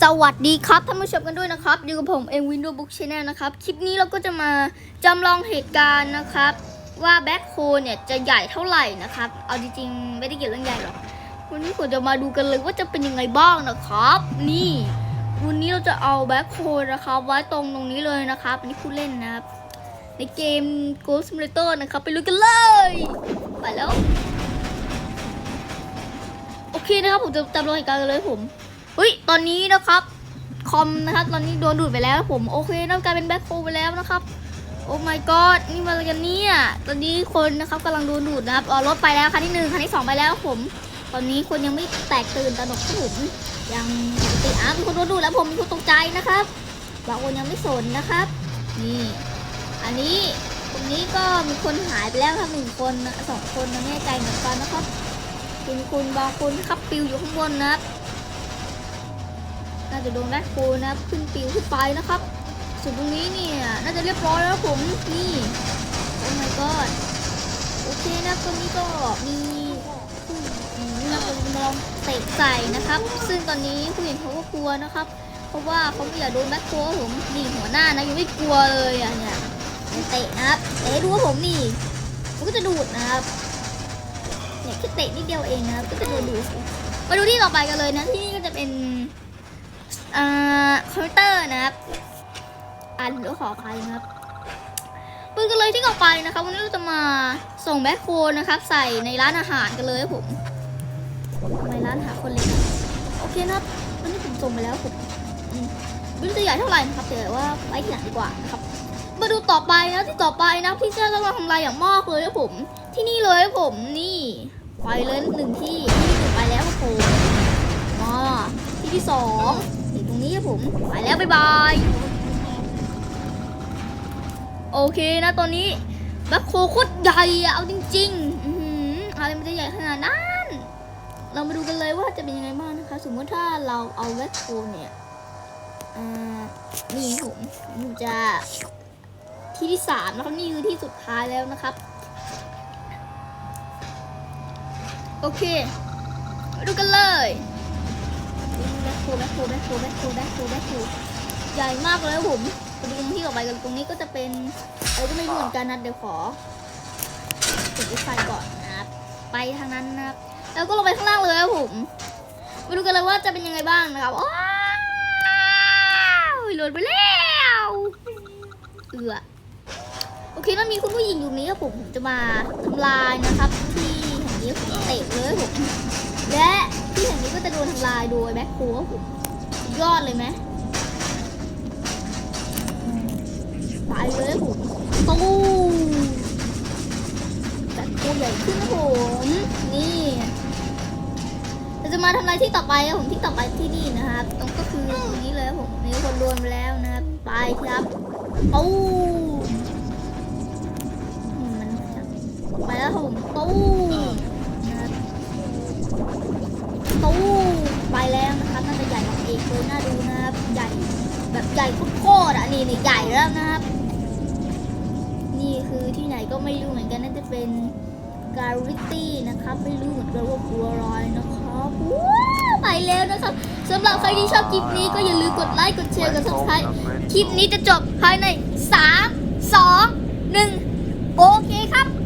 สวัสดีครับท่านผู้ชมกันด้วยนะครับอยู่กับผมเอง Windows Book Channel นะครับ คลิปนี้เราก็จะมาจำลองเหตุการณ์นะครับ ว่าแบ็คโฮเนี่ยจะใหญ่เท่าไหร่นะครับ เอาจริงๆไม่ได้เกี่ยวเรื่องใหญ่หรอกวันนี้ผมจะมาดูกันเลยว่าจะเป็นยังไงบ้างนะครับ นี่ วันนี้เราจะเอาแบ็คโฮนะครับ ไว้ตรงตรงนี้เลยนะครับอันนี้ผู้เล่นนะครับ ในเกม Ghost Simulator นะครับ ไปลุยกันเลย ไปแล้ว โอเคนะครับผมจะจำลองเหตุการณ์กันเลยผม เฮ้ยตอนนี้นะครับคอมนะครับ ตอนนี้โดนดูดไปแล้วผมโอเคนะกลายเป็นแบ็คโฮไปแล้วนะครับ โอ้ my god นี่มาอะไรกันเนี่ยตอนนี้คนนะครับกำลังโดนดูดนะครับอ๋อรถไปแล้วคันที่หนึ่งคันที่สองไปแล้วผม ตอนนี้คนยังไม่แตกตื่นตระหนกครับผมยังปกติอะมีคนโดนดูดแล้วผมมีคนตกใจนะครับบางคนยังไม่สนนะครับ นี่ อันนี้ตรงนี้ก็มีคนหายไปแล้วครับหนึ่งคนสองคนนะไม่แน่ใจเหมือนกันนะครับเป็นคุณบางคนครับปิวอยู่ข้างบนนะครับ น่าจะโดนแบ็คโฮนะครับขึ้นปิวขึ้นไปนะครับส่วนตรงนี้เนี่ยน่าจะเรียบร้อยแล้วผมนี่โอ้ my god โอเคนะตรงนี้ก็มีนะคนมองเตะใส่นะครับ ซึ่งตอนนี้ผู้หญิงเขาก็กลัวนะครับ เพราะว่าเขาไม่อยากโดนแบ็คโคผมนี่หัวหน้านะยังไม่กลัวเลยอะเนี่ยเตะนะครับเตะดูว่าผมนี่มันก็จะดูดนะครับเนี่ยแค่เตะนิดเดียวเองนะครับก็จะโดนดูดมาดูที่ต่อไปกันเลยนะที่นี่ก็จะเป็น อ่าคอมพิวเตอร์นะครับอ่านหรือขออภัยนะครับปืนกันเลยที่ต่อไปนะครับวันนี้เราจะมาส่งแบ็คโฮลนะครับ ใส่ในร้านอาหารกันเลยผมทำไมร้านอาหารคนเล็กอะโอเคนะครับวันนี้ผมส่งไปแล้วผมอืมไม่รู้จะใหญ่เท่าไหร่นะครับแต่ว่าไว้ที่ไหลังดีกว่านะครับ มาดูต่อไปนะที่ต่อไปนะที่จะต้องทำลายอย่างมากเลยครับผม ที่นี่เลยครับผมนี่ไปเลยหนึ่งที่ที่หนึ่งไปแล้วครับผมมาที่ที่สอง นี้ครับผมไปแล้วบ๊ายบายโอเคนะตอนนี้แบ็คโคโคตรใหญ่อะเอาจริงๆอะไรมันจะใหญ่ขนาดนั้น เรามาดูกันเลยว่าจะเป็นยังไงบ้างนะคะ สมมติถ้าเราเอาแบ็คโคเนี่ยนี่ครับผมจะที่ที่สามนะครับนี่คือที่สุดท้ายแล้วนะครับ โอเค มาดูกันเลย แบ็คโฮแบ็คโฮแบ็คโฮแบ็คโฮแบ็คโฮแบ็คโฮใหญ่มากเลยครับผมไปดูตรงที่ต่อไปกันตรงนี้ก็จะเป็นอะไรก็ไม่รู้เหมือนกันนะเดี๋ยวขอกดไฟก่อนนะครับไปทางนั้นนะครับแล้วก็ลงไปข้างล่างเลยครับผมมาดูกันเลยว่าจะเป็นยังไงบ้างนะครับว้าวหล่นไปแล้วเอือโอเคแล้วมีคุณผู้หญิงอยู่นี้ครับผมผมจะมาทำลายนะครับ ที่แห่งนี้ผมเตะเลยผมและ ที่แห่งนี้ก็จะโดนทำลายโดยแบ็คโฮยอดเลยไหมไปเลยผมตู้แบ็คโฮใหญ่ขึ้นครับผมนี่เราจะมาทำลายที่ต่อไปครับผมที่ต่อไปที่นี่นะครับตรงก็คือตรงนี้เลยผมมีคนโดนไปแล้วนะครับไปครับตู้มันไปแล้วผมตู้ น่าดูนะครับใหญ่แบบใหญ่โคตรๆอะนี่นี่ใหญ่แล้วนะครับ นี่คือที่ไหนก็ไม่รู้เหมือนกันน่าจะเป็นการิตี้นะครับ ไม่รู้เหมือนกันว่าบัวลอยนะครับว้าวไปแล้วนะครับสำหรับใครที่ชอบคลิปนี้ก็อย่าลืมกดไลค์กดแชร์กด subscribe คลิปนี้จะจบภายใน 3 2 1 โอเคครับ